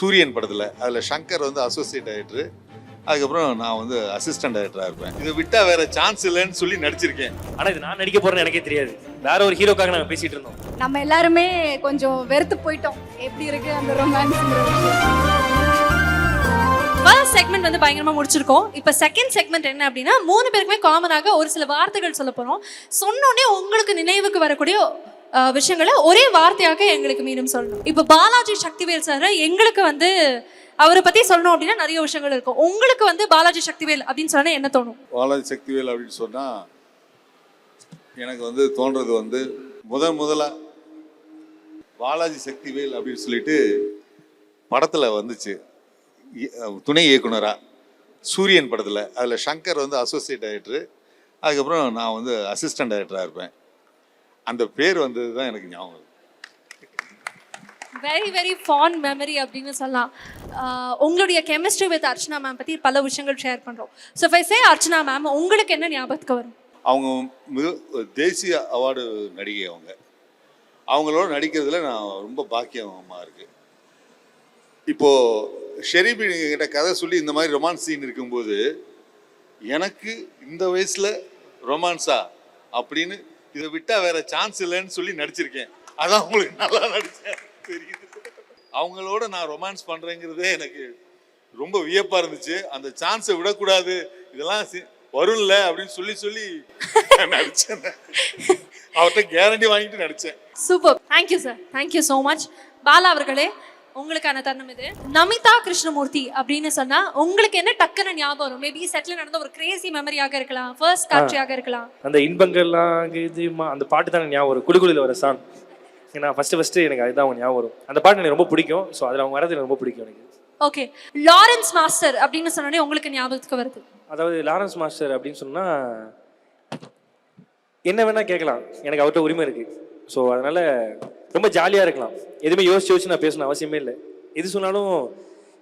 சூரியன் படத்தில் அதில் சங்கர் வந்து அசோசியேட் டைரக்டர் அதுக்கப்புறம் நான் வந்து அசிஸ்டன்ட் டைரக்டராக இருப்பேன். இதை விட்டால் வேற சான்ஸ் இல்லைன்னு சொல்லி நடிச்சிருக்கேன். ஆனா இது நான் நடிக்க போறேன்னு எனக்கே தெரியாது. வேற ஒரு ஹீரோக்காக நாங்க பேசிட்டு இருந்தோம். நம்ம எல்லாருமே கொஞ்சம் வெறுத்து போயிட்டோம். எப்படி இருக்கு அந்த ரொமான்ஸ் ஃபர்ஸ்ட் செக்மெண்ட் வந்து பயங்கரமா முடிச்சிருக்கோம். இப்போ செகண்ட் செக்மெண்ட் என்ன அப்படின்னா மூணு பேருக்குமே காமனாக ஒரு சில வார்த்தைகள் சொல்ல போறோம். சொன்னோடனே உங்களுக்கு நினைவுக்கு வரக்கூடிய விஷயங்களை ஒரே வார்த்தையாக எங்களுக்கு மீண்டும் சொல்லணும். இப்போ பாலாஜி சக்திவேல் சார் எங்களுக்கு வந்து அவரை பத்தி சொல்லணும் அப்படின்னா நிறைய விஷயங்கள் இருக்கும். உங்களுக்கு வந்து பாலாஜி சக்திவேல் அப்படின்னு சொன்னா என்ன தோணும்? பாலாஜி சக்திவேல் அப்படின்னு சொன்னால் எனக்கு வந்து தோன்றது வந்து முதன் முதலாக பாலாஜி சக்திவேல் அப்படின்னு சொல்லிட்டு படத்தில் வந்துச்சு. துணை இயக்குனராக சூரியன் படத்தில். அதில் சங்கர் வந்து அசோசியேட் டைரக்டர் அதுக்கப்புறம் நான் வந்து அசிஸ்டன்ட் டைரக்டராக இருப்பேன். அந்த பேர் வந்தது தான் எனக்கு ஞாபகம் வெரி வெரி ஃபாண்ட் மெமரி அப்படின்னு சொல்லலாம். உங்களுடைய கெமிஸ்ட்ரி வித் அர்ச்சனா மேம் பத்தி பல விஷயங்கள் ஷேர் பண்றோம். ஸோ ஃபை சே அர்ச்சனா மேம் உங்களுக்கு என்ன ஞாபகத்துக்கு வரும்? அவங்க மிக தேசிய அவார்டு நடிகை அவங்க. அவங்களோட நடிக்கிறதுல நான் ரொம்ப பாக்கியமாக இருக்கு. இப்போ ஷெரீபி கிட்ட கதை சொல்லி இந்த மாதிரி ரொமான்ஸ் சீன் இருக்கும்போது எனக்கு இந்த வயசுல ரொமான்ஸா அப்படின்னு இதை விட்டா வேற சான்ஸ் இல்லைன்னு சொல்லி நடிச்சிருக்கேன். அதான் உங்களுக்கு நல்லா நடிச்சேன். தெரியுது. அவங்களோட நான் ரொமான்ஸ் பண்றேங்கிறதே எனக்கு ரொம்ப வியப்பா இருந்துச்சு. அந்த சான்ஸை விடக்கூடாது. இதெல்லாம் வரும்ல அப்படின்னு சொல்லி சொல்லி நடிச்சேன். அவர்கிட்ட கேரண்டி வாங்கிட்டு நடிச்சேன். Super thank you sir thank you so much Bala அவர்களே உங்களுக்கான தருணம் இது. நமிதா கிருஷ்ணமூர்த்தி அப்படின்னு சொன்னா உங்களுக்கு என்ன டக்குன்னு ஞாபகம் வரும்? மேபி செட்டில் நடந்த ஒரு கிரேசி மெமரியாக இருக்கலாம் ஃபர்ஸ்ட் காட்சியாக இருக்கலாம். அந்த இன்பங்கள்லாம் இது மா- அந்த பாட்டு தான் ஞாபகம் வரும்? குடுகுளில் வர சாங் ஏன்னா ஃபர்ஸ்ட் ஃபர்ஸ்ட் எனக்கு அதுதான் அவங்க ஞாபகம் வரும். அந்த பாட்டு எனக்கு ரொம்ப பிடிக்கும். ஸோ அதில் அவங்க வரது எனக்கு ரொம்ப பிடிக்கும் எனக்கு. ஓகே லாரன்ஸ் மாஸ்டர் அப்படின்னு சொன்னோடனே உங்களுக்கு ஞாபகத்துக்கு வருது. அதாவது லாரன்ஸ் மாஸ்டர் அப்படின்னு சொன்னா என்ன வேணா கேட்கலாம். எனக்கு அவர்கிட்ட உரிமை இருக்கு. ஸோ அதனால ரொம்ப ஜாலியாக இருக்கலாம். எதுவுமே யோசிச்சு யோசிச்சு நான் பேசணும் அவசியமே இல்லை. எது சொன்னாலும்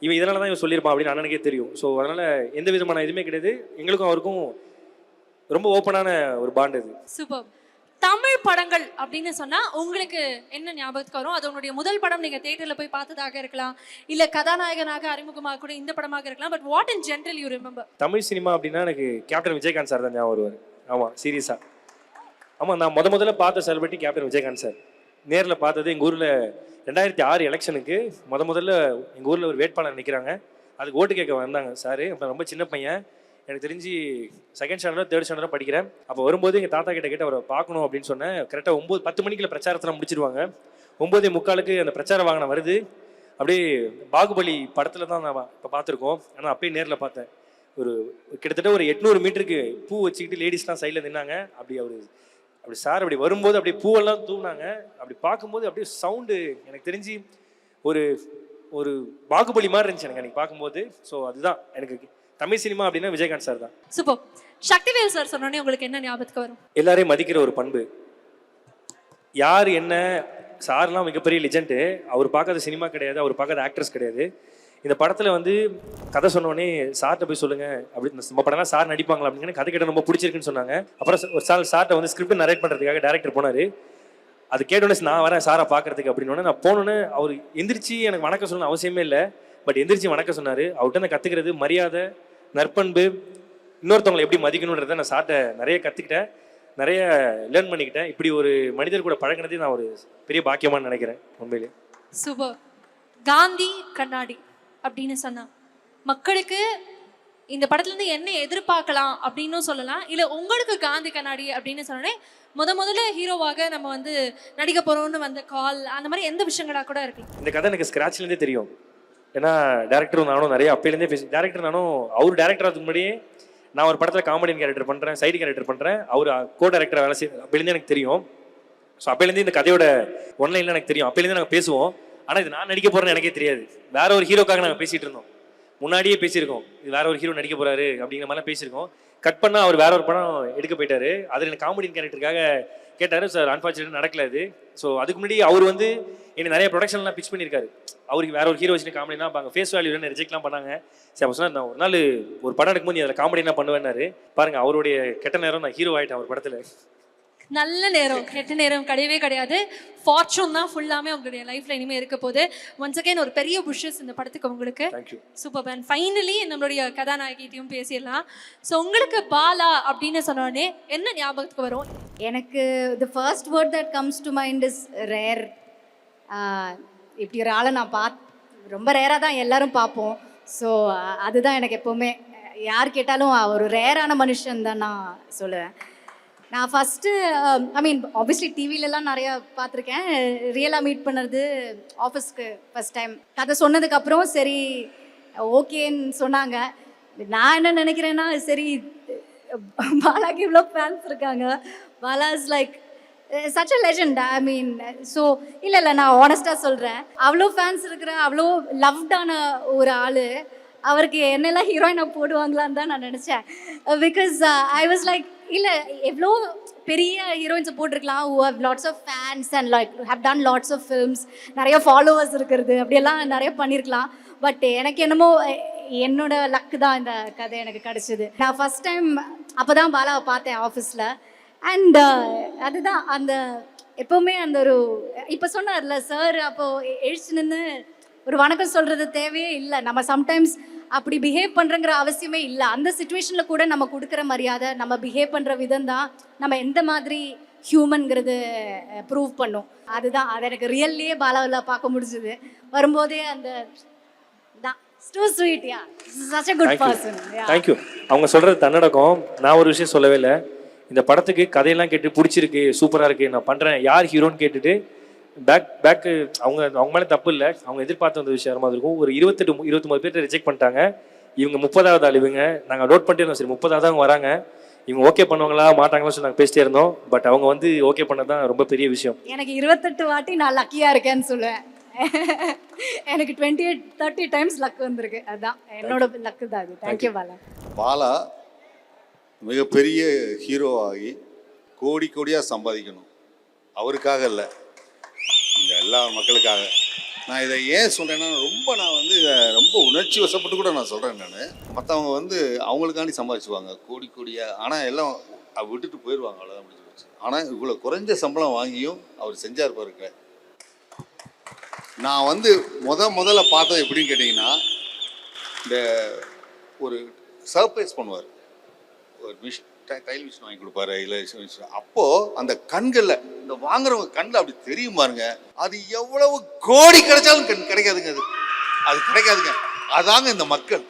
இவன் இதனால தான் இவன் சொல்லியிருப்பான் அப்படின்னு அண்ணனுக்கே தெரியும். ஸோ அதனால எந்த விதமான இதுவுமே கிடையாது. எங்களுக்கும் அவருக்கும் ரொம்ப ஓப்பனான ஒரு பாண்ட் இது. சூப்பர் தமிழ் படங்கள் அப்படின்னு சொன்னா உங்களுக்கு என்ன ஞாபகத்துக்கு வரும்? அது உங்களுடைய முதல் படம் நீங்க தியேட்டர்ல போய் பார்த்ததாக இருக்கலாம். இல்ல கதாநாயகனாக அறிமுகமாக கூட இந்த படமாக இருக்கலாம். But what in general you remember Tamil cinema அப்படின்னா எனக்கு கேப்டன் விஜயகாந்த் சார் தான் ஞாபகம் வருவார். ஆமாம் சீரியஸாக ஆமாம் நான் முத முதல்ல பார்த்த செலிபிரிட்டி கேப்டன் விஜயகாந்த் சார் நேரில் பார்த்தது எங்கள் ஊரில் ரெண்டாயிரத்தி ஆறு எலெக்ஷனுக்கு முத முதல்ல எங்கள் ஊரில் ஒரு வேட்பாளர் நிற்கிறாங்க அதுக்கு ஓட்டு கேட்க வந்தாங்க சார். அப்போ ரொம்ப சின்ன பையன். எனக்கு தெரிஞ்சு செகண்ட் ஸ்டாண்டர்டோ தேர்ட் ஸ்டாண்டர்டோ படிக்கிறேன். அப்போ வரும்போது எங்கள் தாத்தா கிட்ட கேட்டு அவரை பார்க்கணும் அப்படின்னு சொன்னேன். கரெக்டாக ஒம்பது பத்து மணிக்குள்ள பிரச்சாரத்தில் முடிச்சிருவாங்க. ஒம்போதே முக்காலுக்கு அந்த பிரச்சார வாகனம் வருது. அப்படியே பாகுபலி படத்தில் தான் நான் இப்போ பார்த்துருக்கோம். ஆனால் அப்பயே நேரில் பார்த்தேன். ஒரு கிட்டத்தட்ட ஒரு எட்நூறு மீட்டருக்கு பூ வச்சுக்கிட்டு லேடிஸ்லாம் சைடில் நின்னாங்க. அப்படி அவரு அப்படி சார் அப்படி வரும்போது அப்படியே பூவெல்லாம் தூவுனாங்க. அப்படி பார்க்கும்போது அப்படியே சவுண்டு எனக்கு தெரிஞ்சு ஒரு ஒரு பாகுபலி மாதிரி இருந்துச்சு எனக்கு அன்னைக்கு பார்க்கும்போது. ஸோ அதுதான். எனக்கு தமிழ் சினிமா அப்படின்னா விஜயகாந்த் சார் தான். சூப்பர். சக்திவேல் சார் சொன்னோடனே உங்களுக்கு என்ன ஞாபகத்துக்கு வரும்? எல்லாரையும் மதிக்கிற ஒரு பண்பு. யார் என்ன சார்லாம் மிகப்பெரிய லிஜெண்டு அவர் பார்க்காத சினிமா கிடையாது அவர் பார்க்காத ஆக்ட்ரஸ் கிடையாது. இந்த படத்தில் வந்து கதை சொன்னோடனே சார்கிட்ட போய் சொல்லுங்க அப்படி நம்ம படம்லாம் சார் நடிப்பாங்களா அப்படின்னு கதை கேட்ட ரொம்ப பிடிச்சிருக்குன்னு சொன்னாங்க. அப்புறம் ஒரு சார் சார்கிட்ட வந்து ஸ்கிரிப்ட் நரேட் பண்ணுறதுக்காக டேரக்டர் போனார். அது கேட்டோன்னே நான் வரேன் சாரை பார்க்கறதுக்கு அப்படின்னு நான் போனோன்னே அவர் எந்திரிச்சு எனக்கு வணக்கம் சொல்லணும் அவசியமே இல்லை. பட் எந்திரிச்சு வணக்கம் சொன்னார். அவர்கிட்ட நான் கற்றுக்கிறது மரியாதை நற்பண்பு இன்னொருத்தவங்களை எப்படி மதிக்கணுன்றத நான் சார்ட்ட நிறைய கற்றுக்கிட்டேன் நிறைய லேர்ன் பண்ணிக்கிட்டேன். இப்படி ஒரு மனிதர் கூட பழகினதே நான் ஒரு பெரிய பாக்கியமாக நினைக்கிறேன் உண்மையிலே. சூப்பர். காந்தி கண்ணாடி. அப்படின்னு சொன்னான் மக்களுக்கு இந்த படத்துலேருந்து என்ன எதிர்பார்க்கலாம்? அப்படின்னு சொல்லலாம். இல்லை உங்களுக்கு காந்தி கண்ணாடி அப்படின்னு சொன்னோடனே முத முதல்ல ஹீரோவாக நம்ம வந்து நடிக்க போகிறோம்னு வந்த கால் அந்த மாதிரி எந்த விஷயங்களா கூட இருக்கு இந்த கதை எனக்கு ஸ்க்ராட்ச்லேருந்தே தெரியும். ஏன்னா டேரக்டரும் நானும் நிறைய அப்பையிலேருந்தே பேசி டேரக்டர் நானும் அவர் டேரக்டர் அதுக்கு முன்னாடியே நான் ஒரு படத்தில் காமெடியன் கேரக்டர் பண்ணுறேன் சைடு கேரக்டர் பண்ணுறேன் அவர் கோ டேரக்டர் வேலை செய்ய அப்பையிலேருந்தே எனக்கு தெரியும். ஸோ அப்பையிலேருந்து இந்த கதையோட ஒன்லைனில் எனக்கு தெரியும். அப்பையிலேருந்து நாங்கள் பேசுவோம். ஆனால் இது நான் நடிக்க போகிறேன்னு எனக்கே தெரியாது. வேற ஒரு ஹீரோக்காக நாங்கள் பேசிகிட்டு இருந்தோம். முன்னாடியே பேசியிருக்கோம். இது வேற ஒரு ஹீரோ நடிக்க போறாரு அப்படிங்கிற மாதிரிலாம் பேசியிருக்கோம். கட் பண்ணால் அவர் வேற ஒரு படம் எடுக்க போயிட்டாரு. அதில் எனக்கு காமெடியன் கேரக்டருக்காக கேட்டார் சார் அன்ஃபார்ச்சுனேட் நடக்கல அது. ஸோ அதுக்கு முன்னாடி அவர் வந்து என்னை நிறைய ப்ரொடக்ஷன்லாம் பிச் பண்ணியிருக்காரு. அவருக்கு வேற ஒரு ஹீரோ வச்சு காமெடினா பாங்க ஃபேஸ் வேல்யூ ரிஜெக்ட்லாம் பண்ணாங்க. சரி அப்போ சொன்னால் நான் ஒரு நாள் ஒரு படம் எடுக்கும்போது அதில் அதில் என்ன பண்ணுவேன்னாரு. பாருங்க அவருடைய கெட்ட நேரம் நான் ஹீரோ ஆகிட்டேன் அவர் படத்தில். நல்ல நேரம் கெட்ட நேரம் கிடையவே கிடையாது. ஃபார்ச்சூன் தான் ஃபுல்லாமே உங்களுடைய லைஃப்ல இனிமே இருக்க போகுது. ஒன்ஸ் அகைன் ஒரு பெரிய புஷஸ் இந்த படத்துக்கு உங்களுக்கு. சூப்பர் அண்ட் ஃபைனலி நம்மளுடைய கதாநாயகிட்டையும் பேசிடலாம். ஸோ உங்களுக்கு பாலா அப்படின்னு சொன்ன உடனே என்ன ஞாபகத்துக்கு வரும்? எனக்கு the first word that comes to mind is rare இப்படி ஒரு ஆளை நான் பாத் ரொம்ப ரேராக தான் எல்லாரும் பார்ப்போம். ஸோ அதுதான் எனக்கு எப்போவுமே யார் கேட்டாலும் ஒரு ரேரான மனுஷன் தான் நான் சொல்லுவேன். நான் first I um, mean obviously டிவிலலாம் நிறையா பார்த்துருக்கேன். ரியலாக மீட் பண்ணுறது ஆஃபீஸ்க்கு ஃபஸ்ட் டைம் கதை சொன்னதுக்கப்புறம் சரி ஓகேன்னு சொன்னாங்க. நான் என்ன நினைக்கிறேன்னா சரி பாலாக்கு இவ்வளோ ஃபேன்ஸ் இருக்காங்க. Bala is like such a legend I mean so இல்லை இல்லை நான் ஆனஸ்டாக சொல்கிறேன் அவ்வளோ ஃபேன்ஸ் இருக்கிற அவ்வளோ லவ்டான ஒரு ஆள். அவருக்கு என்னெல்லாம் ஹீரோயினாக போடுவாங்களான்னு தான் நான் நினச்சேன். Because uh, I was uh, like இல்லை எவ்வளோ பெரிய ஹீரோயின்ஸை போட்டிருக்கலாம். Who how lots of fans and like how ton lots of films நிறைய ஃபாலோவர்ஸ் இருக்கிறது. அப்படியெல்லாம் நிறைய பண்ணியிருக்கலாம் பட் எனக்கு என்னமோ என்னோட லக்கு தான் இந்த கதை எனக்கு கிடச்சிது. நான் ஃபஸ்ட் டைம் அப்போ தான் பாலாவை பார்த்தேன் ஆஃபீஸில் அண்ட் uh, அதுதான் அந்த எப்போவுமே அந்த ஒரு இப்போ சொன்னார்ல சார் அப்போது எழுச்சி நின்று ஒரு வணக்கம் சொல்கிறது தேவையே இல்லை. நம்ம சம்டைம்ஸ் அப்படி பிஹேவ் பண்ணுறங்கிற அவசியமே இல்லை. அந்த சுச்சுவேஷனில் கூட நம்ம கொடுக்குற மரியாதை நம்ம பிஹேவ் பண்ணுற விதம் தான் நம்ம எந்த மாதிரி ஹியூமன்கிறது ப்ரூவ் பண்ணும். அதுதான். அது எனக்கு ரியல்லையே பாலாவில் பார்க்க முடிஞ்சுது. வரும்போதே அந்த தான் too sweet yeah such a good person thank you அவங்க சொல்றது தன்னடக்கம். நான் ஒரு விஷயம் சொல்லவே இல்லை. இந்த படத்துக்கு கதையெல்லாம் கேட்டு பிடிச்சிருக்கு சூப்பராக இருக்கு. நான் பண்ணுறேன் யார் ஹீரோன்னு கேட்டுட்டு பேக் பேக் அவங்க அவங்க மேலே தப்பு இல்லை. அவங்க எதிர்பார்த்த அந்த விஷயம் மாதிரி இருக்கும். ஒரு இருபத்தெட்டு இருபத்தொம்பது பேர்ட்ட ரிஜெக்ட் பண்ணிட்டாங்க. இவங்க முப்பதாவது ஆள் இவங்க. நாங்கள் நோட் பண்ணிட்டே இருந்தோம். சரி முப்பதாவது அவங்க வராங்க. இவங்க ஓகே பண்ணுவாங்களா மாட்டாங்களா சொல்லி நாங்கள் பேசிட்டே இருந்தோம். பட் அவங்க வந்து ஓகே பண்ணது தான் ரொம்ப பெரிய விஷயம். எனக்கு இருபத்தெட்டு வாட்டி நான் லக்கியாக இருக்கேன்னு சொல்லுவேன். எனக்கு twenty eight thirty times luck வந்திருக்கு. அதுதான் என்னோட லக்கு தான் அது. தேங்க்யூ பாலா. பாலா மிகப்பெரிய ஹீரோ ஆகி கோடி கோடியாக சம்பாதிக்கணும். அவருக்காக இல்லை. இந்த எல்லா மக்களுக்காக. நான் இதை ஏன் சொல்கிறேன்னா ரொம்ப நான் வந்து இதை ரொம்ப உணர்ச்சி வசப்பட்டு கூட நான் சொல்கிறேன் நான். மற்றவங்க வந்து அவங்களுக்காண்டி சம்பாதிச்சுவாங்க கோடி கோடியாக ஆனால் எல்லாம் அவ விட்டுட்டு போயிடுவாங்க அவ்வளோதான் முடிஞ்சு போச்சு. ஆனால் இவ்வளோ குறைஞ்ச சம்பளம் வாங்கியும் அவர் செஞ்சார் பாருங்க நான் வந்து முத முதல்ல பார்த்தது எப்படின்னு கேட்டிங்கன்னா இந்த ஒரு சர்ப்ரைஸ் பண்ணுவார். ஒரு மிஷ் தையல் மிஷின் வாங்கி கொடுப்பாரு இல்லை அப்போ அந்த கண்களில் இந்த வாங்குறவங்க கண்ணில் அப்படி தெரியும் பாருங்க. அது எவ்வளவு கோடி கிடைச்சாலும் கண் கிடைக்காதுங்க அது. அது கிடைக்காதுங்க. அதாங்க இந்த மக்கள்.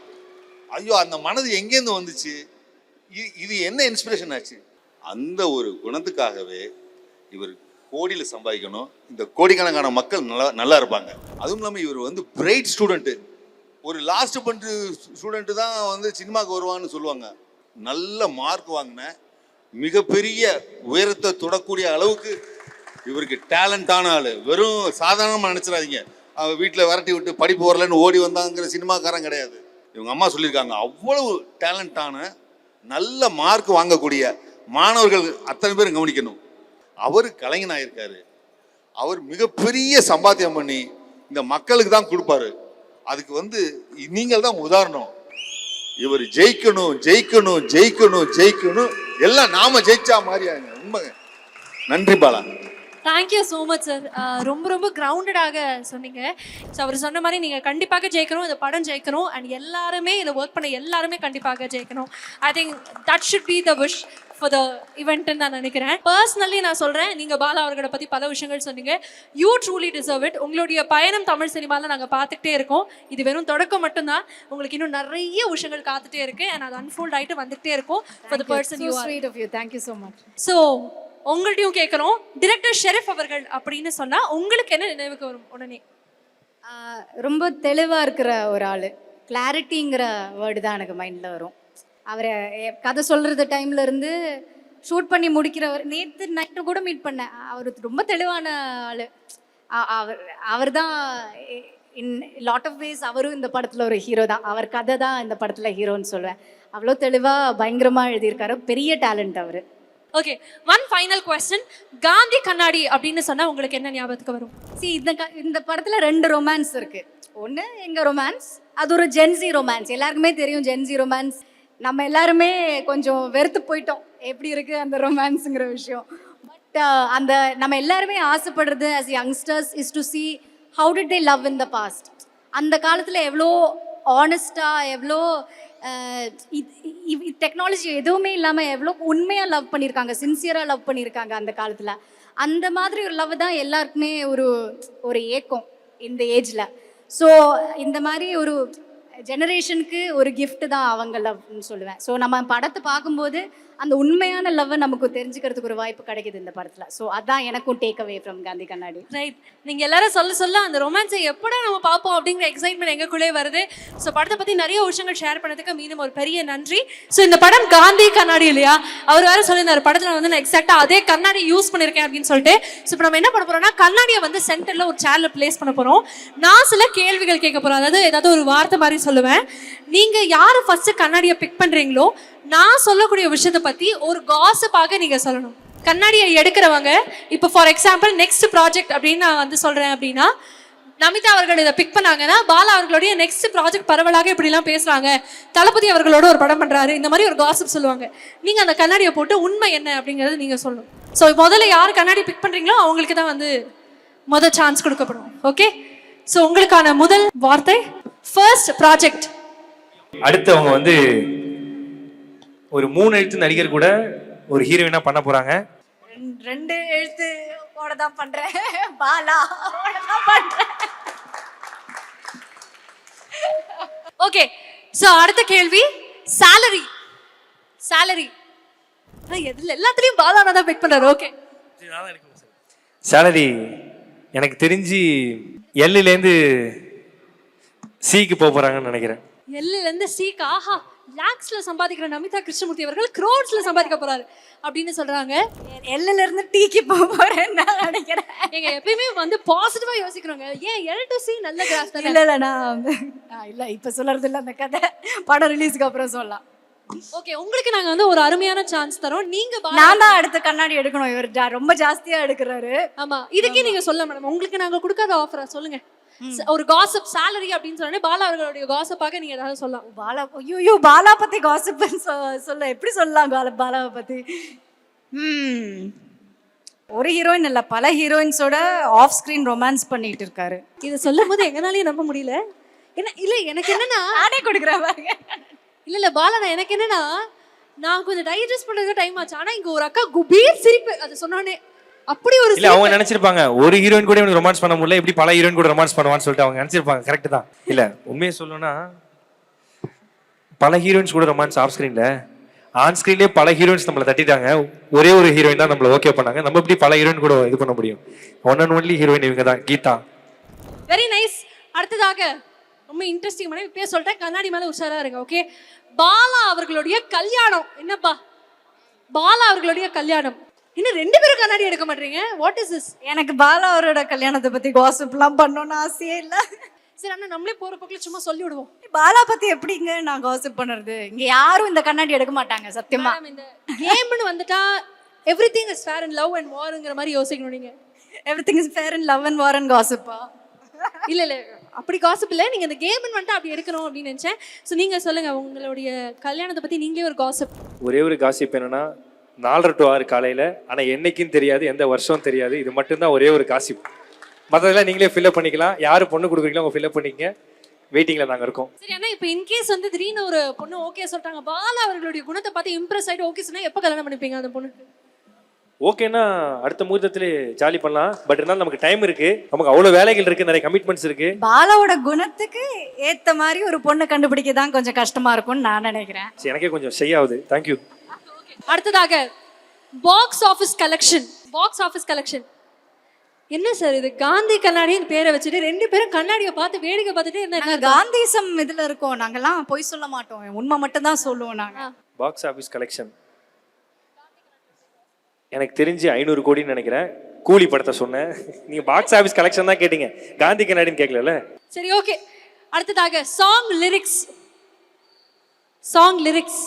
ஐயோ அந்த மனது எங்கேருந்து வந்துச்சு? இது இது என்ன இன்ஸ்பிரேஷன் ஆச்சு? அந்த ஒரு குணத்துக்காகவே இவர் கோடியில் சம்பாதிக்கணும். இந்த கோடிக்கணக்கான மக்கள் நல்லா நல்லா இருப்பாங்க. அதுவும் இல்லாமல் இவர் வந்து பிரைட் ஸ்டூடெண்ட்டு ஒரு லாஸ்ட் பண்ட்டு ஸ்டூடெண்ட்டு தான் வந்து சினிமாவுக்கு வருவான்னு சொல்லுவாங்க. நல்ல மார்க் வாங்கின மிகப்பெரிய உயரத்தை தொடக்கூடிய அளவுக்கு இவருக்கு டேலண்டான ஆள். வெறும் சாதாரணமாக நினச்சிடாதீங்க. அவன் வீட்டில் விரட்டி விட்டு படிப்பு வரலன்னு ஓடி வந்தாங்கிற சினிமாக்காரன் கிடையாது. இவங்க அம்மா சொல்லியிருக்காங்க அவ்வளவு டேலண்டான நல்ல மார்க் வாங்கக்கூடிய மாணவர்கள் அத்தனை பேரும் கவனிக்கணும். அவர் கலைஞனாயிருக்காரு அவர் மிகப்பெரிய சம்பாத்தியம் பண்ணி இந்த மக்களுக்கு தான் கொடுப்பாரு. அதுக்கு வந்து நீங்கள் தான் உதாரணம். இவர் ஜெயிக்கணும் ஜெயிக்கணும் ஜெயிக்கணும் ஜெயிக்கணும். எல்லாம் நாம ஜெயிச்சா மாதிரியாங்க உண்மைங்க. நன்றி Bala. Thank you so much sir ரொம்ப ரொம்ப கிரவுண்டடாக சொன்னீங்க. ஸோ அவர் சொன்ன மாதிரி நீங்கள் கண்டிப்பாக ஜெயிக்கணும் இந்த படம் ஜெயிக்கணும் அண்ட் எல்லாருமே இதை ஒர்க் பண்ண எல்லாருமே கண்டிப்பாக ஜெயிக்கணும். I think that should be the wish for the இவெண்ட்னு நான் நினைக்கிறேன். பர்சனலி நான் சொல்கிறேன் நீங்கள் பாலா அவர்களை பற்றி பல விஷயங்கள் சொன்னீங்க. யூ ட்ரூலி டிசர்வ் இட் உங்களுடைய பயணம் தமிழ் சினிமாவில் நாங்கள் பார்த்துக்கிட்டே இருக்கோம். இது வெறும் தொடக்கம் மட்டும்தான். உங்களுக்கு இன்னும் நிறைய விஷயங்கள் காத்துட்டே இருக்கு. அண்ட் அது அன்ஃபோல்ட் ஆகிட்டு வந்துகிட்டே இருக்கும். For the person you sweet of you thank you so much so உங்கள்ட்டையும் கேட்குறோம் டிரெக்டர் ஷெரீஃப் அவர்கள் அப்படின்னு சொன்னா உங்களுக்கு என்ன நினைவுக்கு வரும் உடனே? ரொம்ப தெளிவாக இருக்கிற ஒரு ஆள். கிளாரிட்டிங்கிற வேர்டு தான் எனக்கு மைண்டில் வரும். அவரை கதை சொல்கிறது டைம்ல இருந்து ஷூட் பண்ணி முடிக்கிறவர் நேற்று நைட்டு கூட மீட் பண்ணேன் அவர் ரொம்ப தெளிவான ஆள். அவர் அவர் தான் இன் லாட் ஆஃப் வேஸ் அவரும் இந்த படத்தில் ஒரு ஹீரோ தான். அவர் கதை தான் இந்த படத்தில் ஹீரோன்னு சொல்லுவேன். அவ்வளோ தெளிவாக பயங்கரமாக எழுதியிருக்காரு. பெரிய டேலண்ட் அவர். Okay one final question Gandhi Kannadi அப்படின்னு சொன்னா உங்களுக்கு என்ன ஞாபகத்துக்கு வரும்? See இந்த க இந்த படத்தில் ரெண்டு ரொமான்ஸ் இருக்கு. ஒன்று எங்கள் ரொமான்ஸ் அது ஒரு ஜென்சி ரொமான்ஸ் எல்லாருக்குமே தெரியும் ஜென்சி ரொமான்ஸ் நம்ம எல்லாருமே கொஞ்சம் வெறுத்து போயிட்டோம். எப்படி இருக்கு அந்த ரொமான்ஸுங்கிற விஷயம்? பட் uh, அந்த நம்ம எல்லாருமே ஆசைப்படுறது as youngsters is to see how did they love in the past அந்த காலத்தில் எவ்வளோ ஆனஸ்டாக எவ்வளோ uh, டெக்னாலஜி எதுவுமே இல்லாமல் எவ்வளோ உண்மையாக லவ் பண்ணியிருக்காங்க சின்சியராக லவ் பண்ணியிருக்காங்க அந்த காலத்தில். அந்த மாதிரி ஒரு லவ் தான் எல்லாருக்குமே ஒரு ஒரு ஏக்கம் இந்த ஏஜில் ஸோ இந்த மாதிரி ஒரு ஜெனரேஷனுக்கு ஒரு கிஃப்ட்டு தான் அவங்க லவ்னு சொல்லுவேன். ஸோ நம்ம படத்தை பார்க்கும்போது அந்த உண்மையான லவ்வை நமக்கு தெரிஞ்சுக்கிறதுக்கு ஒரு வாய்ப்பு கிடைக்குது இந்த படத்தில். ஸோ அதான் எனக்கும் டேக் அவே ஃப்ரம் காந்தி கண்ணாடி. ரைட் நீங்கள் எல்லாரும் சொல்ல சொல்ல அந்த ரொமான்ஸை எப்படா நம்ம பார்ப்போம் அப்படிங்கிற எக்ஸைட்மெண்ட் எங்களுக்குள்ளே வருது. ஸோ படத்தை பற்றி நிறைய விஷயங்கள் ஷேர் பண்ணதுக்கு மீண்டும் ஒரு பெரிய நன்றி. ஸோ இந்த படம் காந்தி கண்ணாடி இல்லையா? அவர் வேறு சொல்லியிருந்தார் படத்தில் வந்து நான் எக்ஸாக்டாக அதே கண்ணாடி யூஸ் பண்ணியிருக்கேன் அப்படின்னு சொல்லிட்டு. ஸோ இப்போ நம்ம என்ன பண்ண போகிறோம்னா கண்ணாடியை வந்து சென்டரில் ஒரு சேரில் பிளேஸ் பண்ண போகிறோம் நான் சில கேள்விகள் கேட்க போகிறோம் அதாவது ஏதாவது ஒரு வார்த்தை மாதிரி சொல்லுவேன். நீங்க யாரு ஃபர்ஸ்ட் கண்ணாடியை பிக் பண்றீங்களோ நான் சொல்லக்கூடிய விஷயத்தை பத்தி ஒரு காசப்பாக நீங்க சொல்லணும். கண்ணாடியை எடுக்கிறவங்க இப்போ ஃபார் எக்ஸாம்பிள் நெக்ஸ்ட் ப்ராஜெக்ட் அப்படின்னு நான் வந்து சொல்றேன் அப்படின்னா நமிதா அவர்கள் இதை பிக் பண்ணாங்கன்னா பாலா அவர்களுடைய நெக்ஸ்ட் ப்ராஜெக்ட் பரவலாக இப்படிலாம் பேசுறாங்க. தளபதி அவர்களோட ஒரு படம் பண்றாரு. இந்த மாதிரி ஒரு காசிப் சொல்லுவாங்க. நீங்க அந்த கண்ணாடியை போட்டு உண்மை என்ன அப்படிங்கறது நீங்க சொல்லணும். ஸோ முதல்ல யார் கண்ணாடி பிக் பண்றீங்களோ அவங்களுக்கு தான் வந்து முதல் சான்ஸ் கொடுக்கப்படும். ஓகே ஸோ உங்களுக்கான முதல் வார்த்தை ஃபர்ஸ்ட் ப்ராஜெக்ட் அடுத்து அவங்க வந்து ஒரு மூணு எழுத்து நடிகர் கூட ஒரு ஹீரோயினா பண்ண போறாங்க. ரெண்டு எழுத்து ஓட தான் பண்ணுறேன் பாலா ஓட தான் பண்ணுறேன் ஓகே ஸோ அடுத்த கேள்வி salary. Salary. எதுல எல்லாத்துலயும் பாலானா தான் பிக் பண்றாரு. ஓகே சேலரி எனக்கு தெரிஞ்சு எல்லுலேருந்து சிக்கு போக போறாங்கன்னு நினைக்கிறேன். எல்லுல இருந்து சீக் ஆஹா லாக்ஸ்ல சம்பாதிக்கிற நமிதா கிருஷ்ணமூர்த்தி அவர்கள் க்ரோட்ஸ்ல சம்பாதிக்க போறாரு அப்படின்னு சொல்றாங்க. எல்லுல இருந்து டீக்கு போக போறேன்னு நான் நினைக்கிறேன். எங்க எப்பயுமே வந்து பாசிட்டிவா யோசிக்கிறோங்க. ஏன் எல் டு சி நல்ல கிராஸ் தானே? இல்ல இல்ல நான் இல்ல இப்ப சொல்றது இல்ல அந்த கதை. படம் ரிலீஸ்க்கு அப்புறம் சொல்லலாம். ஓகே உங்களுக்கு நாங்க வந்து ஒரு அருமையான சான்ஸ் தரோம். நீங்க நான் தான் அடுத்த கண்ணாடி எடுக்கணும். இவர் ஜா- ரொம்ப ஜாஸ்தியா எடுக்கிறாரு. ஆமா இதுக்கே நீங்க சொல்ல மேடம் உங்களுக்கு நாங்க கொடுக்காத ஆஃபரா சொல்லுங்க. ஒரு காசப் salary அப்படின்னு சொன்னே பாலா அவர்களுடைய காசப்பாக நீங்க ஏதாவது சொல்லலாம். பாலா ஐயோ பாலா பத்தி காசிப் சொல்ல எப்படி சொல்லலாம் பாலா பாலாவை பத்தி? ஒரு ஹீரோயின் இல்ல பல ஹீரோயின்ஸோட ஆஃப் ஸ்கிரீன் ரொமான்ஸ் பண்ணிட்டு இருக்காரு. இதை சொல்லும் போது எங்கனாலயும் நம்ப முடியல. என்ன இல்ல எனக்கு என்னன்னா நானே கொடுக்குறேன் பாருங்க. இல்ல இல்ல பாலா நான் எனக்கு என்னன்னா நான் கொஞ்சம் டைஜஸ்ட் பண்றதுக்கு டைம் ஆச்சு. ஆனா இங்க ஒரு அக்கா குபீர் சிரிப்பு அது சொன்னோனே. அப்படி ஒரு இல்ல அவங்க நினைச்சிருப்பாங்க ஒரு ஹீரோயின் கூட இவனுக்கு ரொமான்ஸ் பண்ண முடியல எப்படி பல ஹீரோயின் கூட ரொமான்ஸ் பண்ணுவான்னு சொல்லிட்டு அவங்க நினைச்சிருப்பாங்க. கரெக்ட் தான். இல்ல உண்மையை சொல்லணும்னா பல ஹீரோயின்ஸ் கூட ரொமான்ஸ் ஆஃப் ஸ்கிரீன்ல ஆன் ஸ்கிரீன்லயே பல ஹீரோயின்ஸ் நம்மள தட்டிட்டாங்க. ஒரே ஒரு ஹீரோயின் தான் நம்மள ஓகே பண்ணாங்க. நம்ம எப்படி பல ஹீரோயின் கூட இது பண்ண முடியும்? ஒன் அண்ட் ஒன்லி ஹீரோயின் இவங்க தான் கீதா. வெரி நைஸ் அடுத்ததாக ரொம்ப இன்ட்ரெஸ்டிங் பண்ணி இப்பயே சொல்லிட்டேன். கண்ணாடி மேல உஷாரா இருங்க ஓகே பாலா அவர்களுடைய கல்யாணம். என்னப்பா? பாலா அவர்களுடைய கல்யாணம். இன்னும் ரெண்டு பேரும் கண்ணாடி எடுக்க மாட்டீங்க? வாட் இஸ் திஸ் எனக்கு பாலா அவரோட கல்யாணத்தை பத்தி காசிப்லாம் பண்ணணும்னு ஆசையே இல்ல. சரி அண்ணா நம்மளே போற பக்கத்துல சும்மா சொல்லி விடுவோம். பாலா பத்தி எப்படிங்க நான் காசிப் பண்ணுறது இங்க யாரும் இந்த கண்ணாடி எடுக்க மாட்டாங்க சத்தியமா. இந்த கேம்னு வந்துட்டா everything is fair and love and வாருங்கிற மாதிரி யோசிக்கணும் நீங்க. Everything is fair and love and war and காசிப்பா இல்ல இல்ல அப்படி காசுப் இல்ல. நீங்க இந்த கேம்னு வந்துட்டு அப்படி எடுக்கணும் அப்படின்னு நினைச்சேன். ஸோ நீங்க சொல்லுங்க உங்களுடைய கல்யாணத்தை பத்தி நீங்களே ஒரு காசப் ஒரே ஒரு காசிப் என்னன்னா நாலரை டு ஆறு காலையில ஆனா என்னைக்கும் தெரியாது எந்த வருஷம் தெரியாது. இது மட்டும்தான் ஒரே ஒரு காசிப் மற்றதெல்லாம் நீங்களே ஃபில்அப் பண்ணிக்கலாம். யாரு பொண்ணு கொடுக்குறீங்களோ அவங்க ஃபில்அப் பண்ணிக்கங்க. வெயிட்டிங்ல நாங்க இருக்கோம். சரி அண்ணா இப்போ இன்கேஸ் வந்து திடீர்னு ஒரு பொண்ணு ஓகே சொல்லிட்டாங்க பாலா அவர்களுடைய குணத்தை பார்த்து இம்ப்ரெஸ் ஆயிட்டு ஓகே சொன்னா எப்போ கல்யாணம் பண்ணிப்பீங்க அந்த பொண்ணுக்கு? ஓகேன்னா அடுத்த முகூர்த்தத்திலே ஜாலி பண்ணலாம். பட் இருந்தாலும் நமக்கு டைம் இருக்கு. நமக்கு அவ்வளவு வேலைகள் இருக்கு நிறைய கமிட்மெண்ட்ஸ் இருக்கு. பாலாவோட குணத்துக்கு ஏத்த மாதிரி ஒரு பொண்ணை கண்டுபிடிக்க தான் கொஞ்சம் கஷ்டமா இருக்கும்னு நான் நினைக்கிறேன். சரி, எனக்கே கொஞ்சம் செய்யாவது தேங்க்யூ அடுத்ததாக box office collection box office collection என்ன சார் இது? காந்தி கண்ணாடின்னு பேரை வச்சுட்டு ரெண்டு பேரும் கண்ணாடியை பார்த்து வேடிக்கை பார்த்துட்டு என்ன நாங்க காந்திசம் இதுல இருக்கோம். நாங்கெல்லாம் பொய் சொல்ல மாட்டோம். உண்மை மட்டும் தான் சொல்லுவோம் நாங்க. பாக்ஸ் ஆஃபீஸ் கலெக்ஷன் எனக்கு தெரிஞ்சு ஐநூறு கோடின்னு நினைக்கிறேன். கூலி படத்தை சொன்னேன். நீங்க பாக்ஸ் ஆஃபீஸ் கலெக்ஷன் தான் கேட்டீங்க. காந்தி கண்ணாடின்னு கேட்கல சரி ஓகே அடுத்ததாக சாங் லிரிக்ஸ் சாங் லிரிக்ஸ்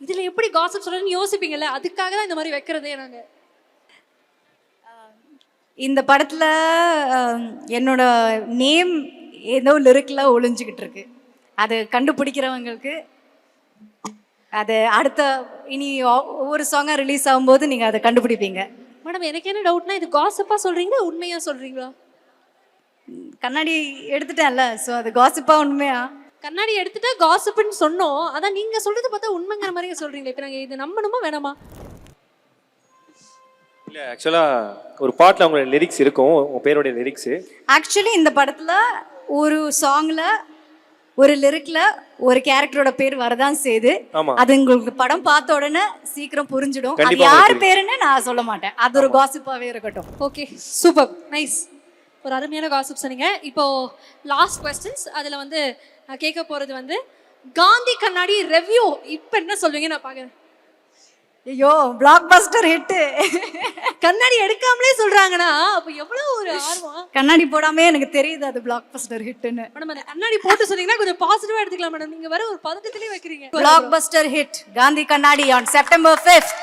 இதுல எப்படி காசப் சொல்றதுன்னு யோசிப்பீங்கல்ல அதுக்காக தான் இந்த மாதிரி வைக்கிறதே நாங்க. இந்த படத்துல என்னோட நேம் ஏதோ லிரிக்ல ஒளிஞ்சுக்கிட்டு இருக்கு. அது கண்டுபிடிக்கிறவங்களுக்கு அது அடுத்த இனி ஒவ்வொரு சாங்கா ரிலீஸ் ஆகும்போது நீங்க அதை கண்டுபிடிப்பீங்க. மேடம் எனக்கு என்ன டவுட்னா இது காசிப்பா சொல்றீங்களா உண்மையா சொல்றீங்களா? கண்ணாடி எடுத்துட்டேன்ல ஸோ அது காசிப்பா உண்மையா? கண்ணாடி எடுத்துட்டா காசிப்னு சொன்னோம். அதான் நீங்க சொல்றது பார்த்தா உண்மைங்கிற மாதிரியே சொல்றீங்களே. இப்போ நாங்க இது நம்பணுமா வேணாமா? இல்லை ஆக்சுவலாக ஒரு பாட்டில் அவங்களோட லிரிக்ஸ் இருக்கும். உங்கள் பேருடைய லிரிக்ஸு ஆக்சுவலி இந்த படத்தில் ஒரு சாங்கில் ஒரு லிரிக்கில் ஒரு கேரக்டரோட பேர் வரதான் செய்யுது ஆமா. அது உங்களுக்கு படம் பார்த்த உடனே சீக்கிரம் புரிஞ்சிடும். அது கண்டிப்பா யார் உங்களுக்கு பேருன்னு நான் சொல்ல மாட்டேன். அது ஒரு காசிப்பாவே இருக்கட்டும். ஓகே சூப்பர் நைஸ் ஒரு அருமையான காசிப் சொன்னீங்க. இப்போ லாஸ்ட் கொஸ்டின்ஸ் அதில் வந்து நான் கேட்க போகிறது வந்து காந்தி கண்ணாடி ரெவ்யூ இப்போ என்ன சொல்வீங்க? நான் பார்க்குறேன் ஐயோ பிளாக் பஸ்டர் ஹிட்டு கண்ணாடி எடுக்காமலே சொல்றாங்கன்னா அப்போ எவ்வளோ ஒரு ஆர்வம். கண்ணாடி போடாமே எனக்கு தெரியுது அது பிளாக் பஸ்டர் ஹிட்னு மேடம் அந்த கண்ணாடி போட்டு சொன்னீங்கன்னா கொஞ்சம் பாசிட்டிவா எடுத்துக்கலாம் மேடம் நீங்க வர ஒரு பதட்டத்திலே வைக்கிறீங்க. Black buster hit Gandhi Kannadi on September fifth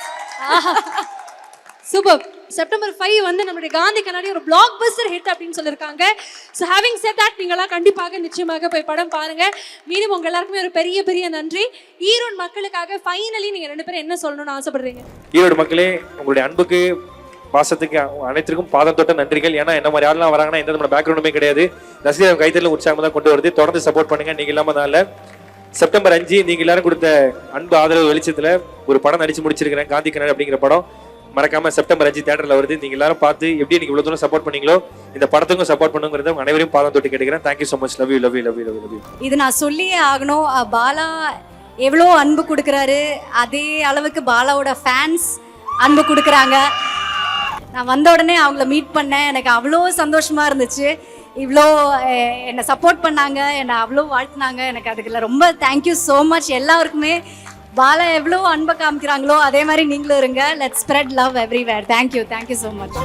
super September five வந்து நம்மளுடைய காந்தி கண்ணாடி ஒரு பிளாக் பஸ்டர் ஹிட் அப்படின்னு சொல்லியிருக்காங்க. ஸோ ஹேவிங் செட் தட் நீங்களாம் கண்டிப்பாக நிச்சயமாக போய் படம் பாருங்க. மீண்டும் உங்க எல்லாருக்குமே ஒரு பெரிய பெரிய நன்றி. ஈரோடு மக்களுக்காக ஃபைனலி நீங்க ரெண்டு பேரும் என்ன சொல்லணும்னு ஆசைப்படுறீங்க? ஈரோடு மக்களே உங்களுடைய அன்புக்கு பாசத்துக்கு அனைத்திற்கும் பாதம் தொட்ட நன்றிகள். ஏன்னா என்ன மாதிரி ஆள்லாம் வராங்கன்னா எந்த விதமான பேக்ரவுண்டுமே கிடையாது. ரசிகர் கைத்தறில் உற்சாகம் தான் கொண்டு வருது. தொடர்ந்து சப்போர்ட் பண்ணுங்க. நீங்க இல்லாம நாளில் செப்டம்பர் அஞ்சு நீங்க எல்லாரும் கொடுத்த அன்பு ஆதரவு வெளிச்சத்துல ஒரு படம் நடிச்சு முடிச்சிருக்கிறேன். காந்தி கண்ணாடி அப்படிங்கிற படம். மறக்காம செப்டம்பர் அஞ்சு தேட்டர்ல வருது. நீங்க எல்லாரும் பார்த்து எப்படி நீங்க இவ்வளவு தூரம் சப்போர்ட் பண்ணீங்களோ இந்த படத்துக்கும் சப்போர்ட் பண்ணுங்கிறத உங்க அனைவரையும் பாதம் தொட்டு கேட்டுக்கிறேன். Thank you so much love you love you love you love you இது நான் சொல்லியே ஆகணும். பாலா எவ்வளோ அன்பு கொடுக்குறாரு. அதே அளவுக்கு பாலாவோட ஃபேன்ஸ் அன்பு கொடுக்குறாங்க. நான் வந்த உடனே அவங்கள மீட் பண்ணேன். எனக்கு அவ்வளோ சந்தோஷமா இருந்துச்சு. இவ்வளோ என்னை சப்போர்ட் பண்ணாங்க. என்னை அவ்வளோ வாழ்த்துனாங்க. எனக்கு அதுக்குள்ள ரொம்ப தேங்க்யூ ஸோ மச் எல்லாருக்குமே பாலா எவ்வளோ அன்பை காமிக்கிறாங்களோ அதே மாதிரி நீங்களும் இருங்க. Let spread love everywhere thank you thank you so much